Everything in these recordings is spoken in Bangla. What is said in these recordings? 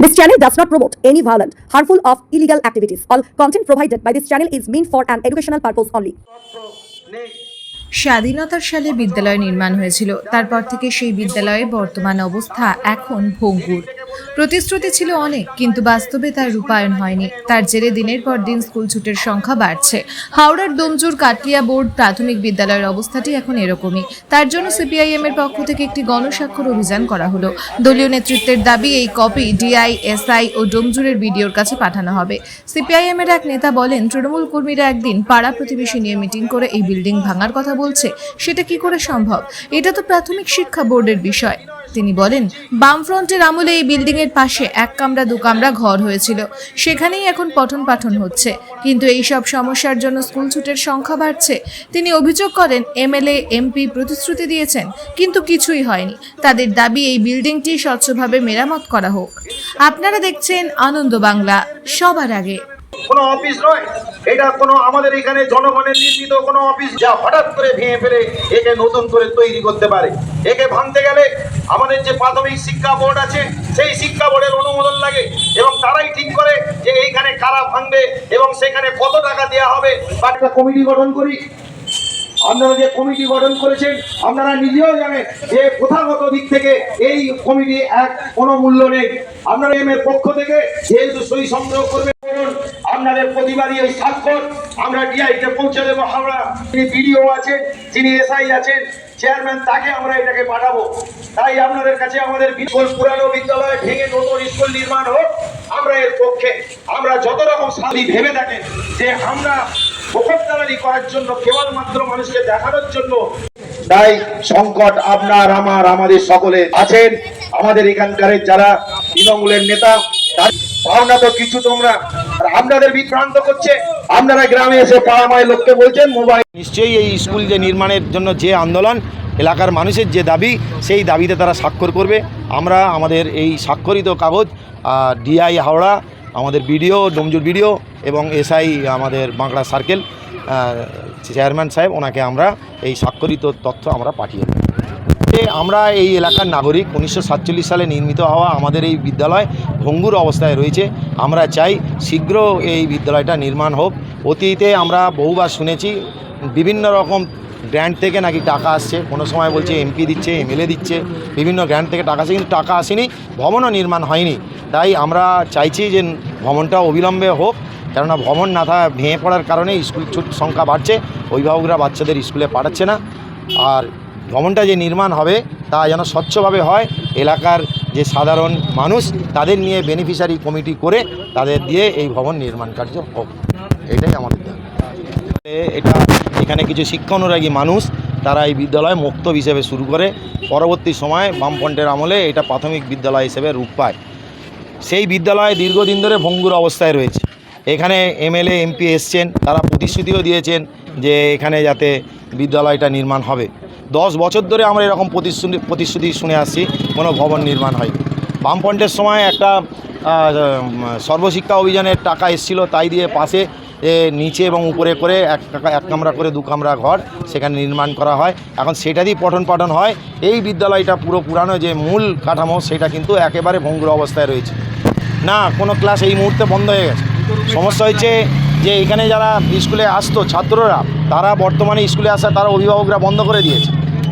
This channel does not promote any violent, harmful, or illegal activities. All content provided by this channel is meant for an educational purpose only. স্বাধীনতার সালে বিদ্যালয় নির্মাণ হয়েছিল তারপর থেকে সেই বিদ্যালয়ে বর্তমান অবস্থা এখন ভঙ্গুর প্রতিশ্রুতি ছিল অনেক, কিন্তু বাস্তবে তার রূপায়ণ হয়নি। তার জেরে দিনের পর দিন স্কুল ছুটের সংখ্যা বাড়ছে। হাওড়ার ডোমজুর কাটলিয়া বোর্ড প্রাথমিক বিদ্যালয়ের অবস্থাটি এখন এরকমই। তার জন্য সিপিআইএম এর পক্ষ থেকে একটি গণস্বাক্ষর অভিযান করা হলো। দলীয় নেতৃত্বের দাবি, এই কপি ডিআই এসআই ও ডোমজুরের বিডিওর কাছে পাঠানো হবে। সিপিআইএম এর এক নেতা বলেন, তৃণমূল কর্মীরা একদিন পাড়া প্রতিবেশী নিয়ে মিটিং করে এই বিল্ডিং ভাঙার কথা বলছে। সেটা কি করে সম্ভব? এটা তো প্রাথমিক শিক্ষা বোর্ডের বিষয়। তিনি বলেন, বামফ্রন্টের আমলে এই বিল্ডিং এর পাশে এক কামরা, দু কামরা ঘর হয়েছিল। সেখানেই এখন পঠন পাঠন হচ্ছে। কিন্তু এই সব সমস্যার জন্য স্কুল ছুটের সংখ্যা বাড়ছে। তিনি অভিযোগ করেন, এমএলএ, এমপি প্রতিশ্রুতি দিয়েছেন, কিন্তু কিছুই হয়নি। তাদের দাবি, এই বিল্ডিংটি স্বচ্ছভাবে মেরামত করা হোক। আপনারা দেখছেন আনন্দ বাংলা, সবার আগে। কোনো অফিস নয়। এটা কোনো আমাদের এখানে জনগণের নির্মিত কোনো অফিস যা হঠাৎ করে ভেঙে ফেলে একে নতুন করে তৈরি করতে পারে। একে ভাঙতে গেলে আমাদের যে প্রাথমিক শিক্ষা বোর্ড আছে, সেই শিক্ষা বোর্ডের অনুমোদন লাগে এবং তারাই ঠিক করে যে এইখানে কারা ভাঙবে এবং সেখানে কত টাকা দেওয়া হবে। বা একটা কমিটি গঠন করি। আপনারা যে কমিটি গঠন করেছেন, আপনারা নিজেও জানেন যে প্রথাগত দিক থেকে এই কমিটি এক কোনো মূল্য নেই। আপনারা এম এর পক্ষ থেকে যেহেতু সই সংগ্রহ করবেন। আপনাদের প্রতিবাদী এই স্বাক্ষর আমরা ডিআইতে পৌঁছে দেবো। হাওড়া যিনি বিডিও আছেন, যিনি এসআই আছেন চেয়ারম্যান তাকে আমরা এটাকে পাঠাবো। তাই আপনাদের কাছে আমাদের স্কুল পুরানো বিদ্যালয় ভেঙে নতুন স্কুল নির্মাণ হোক, আমরা এর পক্ষে, আমরা যত রকম সাথী ভেবে থাকেন যে আমরা মুখোশদারি করার জন্য কেবলমাত্র মানুষকে দেখানোর জন্য তাই সংকট আপনার, আমার, আমাদের সকলে আছেন। আমাদের এখানকার যারা তৃণমূলের নেতা ভাবনা তো কিছু তোমরা আপনাদের বিভ্রান্ত করছে। আপনারা গ্রামে এসে পাড়ামায় লোককে বলছেন, মোবাইল নিশ্চয়ই এই স্কুল যে নির্মাণের জন্য যে আন্দোলন, এলাকার মানুষের যে দাবি, সেই দাবিতে তারা স্বাক্ষর করবে। আমরা আমাদের এই স্বাক্ষরিত কাগজ ডিআই হাওড়া, আমাদের বিডিও ডোমজুর বিডিও এবং এসআই আমাদের বাঁকড়া সার্কেল চেয়ারম্যান সাহেব, ওনাকে আমরা এই স্বাক্ষরিত তথ্য আমরা পাঠিয়ে দেব। আমরা এই এলাকার নাগরিক, উনিশশো সাতচল্লিশ সালে নির্মিত হওয়া আমাদের এই বিদ্যালয় ভঙ্গুর অবস্থায় রয়েছে। আমরা চাই শীঘ্র এই বিদ্যালয়টা নির্মাণ হোক। অতীতে আমরা বহুবার শুনেছি, বিভিন্ন রকম গ্র্যান্ট থেকে নাকি টাকা আসছে। কোনো সময় বলছে এমপি দিচ্ছে এমএলএ দিচ্ছে, বিভিন্ন গ্র্যান্ট থেকে টাকা আসে, কিন্তু টাকা আসেনি, ভবনও নির্মাণ হয়নি। তাই আমরা চাইছি যে ভবনটা অবিলম্বে হোক, কেননা ভবন না থাকা ভেঙে পড়ার কারণে স্কুল ছুট সংখ্যা বাড়ছে, অভিভাবকরা বাচ্চাদের স্কুলে পাঠাচ্ছে না। আর ভবনটা যে নির্মাণ হবে তা যেন স্বচ্ছভাবে হয়, এলাকার যে সাধারণ মানুষ তাদের নিয়ে বেনিফিশিয়ারি কমিটি করে তাদের দিয়ে এই ভবন নির্মাণ কার্য হোক। এটাই আমাদের এটা এখানে কিছু শিক্ষানুরাগী মানুষ তারা এই বিদ্যালয় মক্তব হিসেবে শুরু করে, পরবর্তী সময় বামফ্রন্টের আমলে এটা প্রাথমিক বিদ্যালয় হিসেবে রূপ পায়। সেই বিদ্যালয় দীর্ঘদিন ধরে ভঙ্গুর অবস্থায় রয়েছে। এখানে এমএলএ, এমপি এসছেন, তারা প্রতিশ্রুতিও দিয়েছেন যে এখানে যাতে বিদ্যালয়টা নির্মাণ হবে। দশ বছর ধরে আমরা এরকম প্রতিশ্রুতি প্রতিশ্রুতি শুনে আসছি, কোনো ভবন নির্মাণ হয়নি। বামফ্রন্টের সময় একটা সর্বশিক্ষা অভিযানের টাকা এসছিল, তাই দিয়ে পাশে নিচে এবং উপরে করে এক এক কামরা করে দু কামরা ঘর সেখানে নির্মাণ করা হয়। এখন সেটারই পঠন পাঠন হয়। এই বিদ্যালয়টা পুরো পুরানো যে মূল কাঠামো, সেটা কিন্তু একেবারে ভঙ্গুর অবস্থায় রয়েছে। না, কোনো ক্লাস এই মুহূর্তে বন্ধ হয়ে গেছে। সমস্যা হয়েছে যে এখানে যারা স্কুলে আসতো ছাত্ররা, তারা বর্তমানে স্কুলে আসা তারা অভিভাবকরা বন্ধ করে দিয়েছে।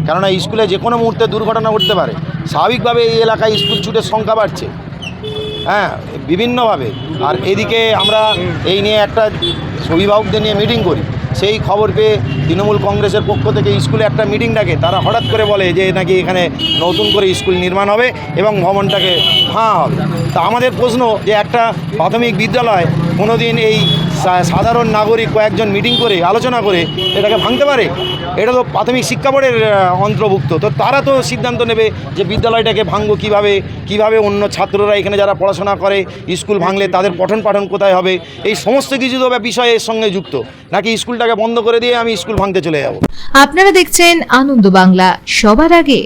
কেননা স্কুলে যে কোনো মুহূর্তে দুর্ঘটনা ঘটতে পারে। স্বাভাবিকভাবে এই এলাকায় স্কুল ছুটের সংখ্যা বাড়ছে। হ্যাঁ বিভিন্নভাবে। আর এদিকে আমরা এই নিয়ে একটা অভিভাবকদের নিয়ে মিটিং করি। সেই খবর পেয়ে তৃণমূল কংগ্রেসের পক্ষ থেকে স্কুলে একটা মিটিং ডাকে। তারা হঠাৎ করে বলে যে নাকি এখানে নতুন করে স্কুল নির্মাণ হবে এবং ভবনটাকে ভাঙা হবে। তা আমাদের প্রশ্ন যে একটা প্রাথমিক বিদ্যালয় কোনোদিন এই সাধারণ নাগরিক কয়েকজন মিটিং করে, আলোচনা করে এটাকে ভাঙতে পারে? এটা তো প্রাথমিক শিক্ষা বোর্ডের অন্তর্ভুক্ত। তো তারা তো সিদ্ধান্ত নেবে যে বিদ্যালয়টাকে ভাঙবো কীভাবে কীভাবে অন্য ছাত্ররা এখানে যারা পড়াশোনা করে, স্কুল ভাঙলে তাদের পঠন পাঠন কোথায় হবে? এই সমস্ত কিছু তো বিষয় এর সঙ্গে যুক্ত। নাকি স্কুলটাকে বন্ধ করে দিয়ে আমি স্কুল ভাঙতে চলে যাব? আপনারা দেখছেন আনন্দ বাংলা। সবার আগে